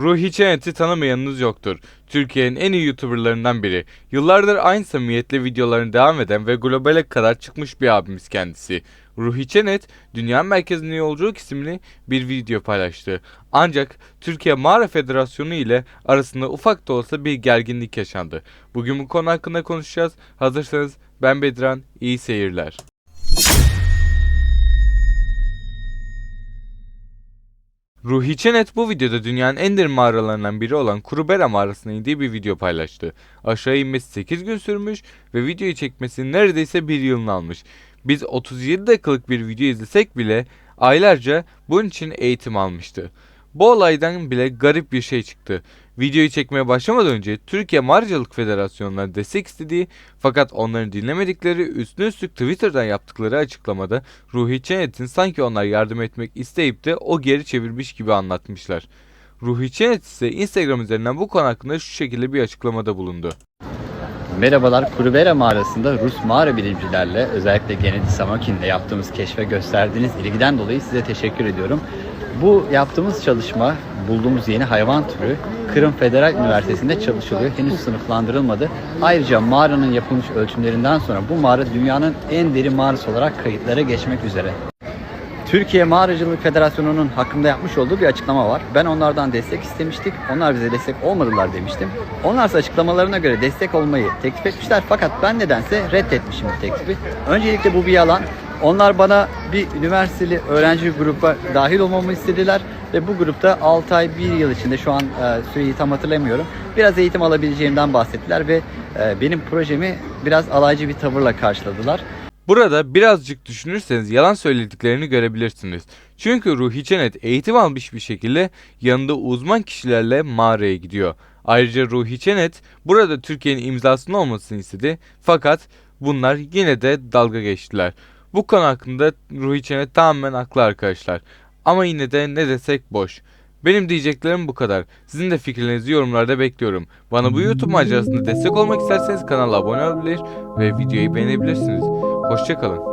Ruhi Çenet'i tanımayanınız yoktur. Türkiye'nin en iyi YouTuberlarından biri. Yıllardır aynı samimiyetle videolarını devam eden ve globale kadar çıkmış bir abimiz kendisi. Ruhi Çenet, Dünya Merkezine Yolculuk isimli bir video paylaştı. Ancak Türkiye Mağara Federasyonu ile arasında ufak da olsa bir gerginlik yaşandı. Bugün bu konu hakkında konuşacağız. Hazırsanız ben Bedran, iyi seyirler. Ruhi Çenet bu videoda dünyanın en derin mağaralarından biri olan Kurubera mağarasına indiği bir video paylaştı. Aşağı inmesi 8 gün sürmüş ve videoyu çekmesi neredeyse bir yılını almış. Biz 37 dakikalık bir video izlesek bile aylarca bunun için eğitim almıştı. Bu olaydan bile garip bir şey çıktı. Videoyu çekmeye başlamadan önce Türkiye Mağaracılık Federasyonu'na destek istediği fakat onların dinlemedikleri üstüne üstlük Twitter'dan yaptıkları açıklamada Ruhi Çenet'in sanki onlar yardım etmek isteyip de o geri çevirmiş gibi anlatmışlar. Ruhi Çenet ise Instagram üzerinden bu konu hakkında şu şekilde bir açıklamada bulundu. Merhabalar, Kurubera mağarasında Rus mağara bilimcilerle özellikle Gennady Samakin'le yaptığımız keşfe gösterdiğiniz ilgiden dolayı size teşekkür ediyorum. Bu yaptığımız çalışma, bulduğumuz yeni hayvan türü Kırım Federal Üniversitesi'nde çalışılıyor. Henüz sınıflandırılmadı. Ayrıca mağaranın yapılmış ölçümlerinden sonra bu mağara dünyanın en derin mağarası olarak kayıtlara geçmek üzere. Türkiye Mağaracılık Federasyonu'nun hakkında yapmış olduğu bir açıklama var. Ben onlardan destek istemiştik. Onlar bize destek olmadılar demiştim. Onlarsa açıklamalarına göre destek olmayı teklif etmişler fakat ben nedense reddetmişim bu teklifi. Öncelikle bu bir yalan. Onlar bana bir üniversiteli öğrenci gruba dahil olmamı istediler ve bu grupta 6 ay 1 yıl içinde şu an e, süreyi tam hatırlamıyorum. Biraz eğitim alabileceğimden bahsettiler ve e, benim projemi biraz alaycı bir tavırla karşıladılar. Burada birazcık düşünürseniz yalan söylediklerini görebilirsiniz. Çünkü Ruhi Çenet eğitim almış bir şekilde yanında uzman kişilerle mağaraya gidiyor. Ayrıca Ruhi Çenet burada Türkiye'nin imzasının olmasını istedi fakat bunlar yine de dalga geçtiler. Bu konu hakkında Ruhi Çenet tamamen haklı arkadaşlar. Ama yine de ne desek boş. Benim diyeceklerim bu kadar. Sizin de fikirlerinizi yorumlarda bekliyorum. Bana bu YouTube macerasında destek olmak isterseniz kanala abone olabilir ve videoyu beğenebilirsiniz. Hoşçakalın.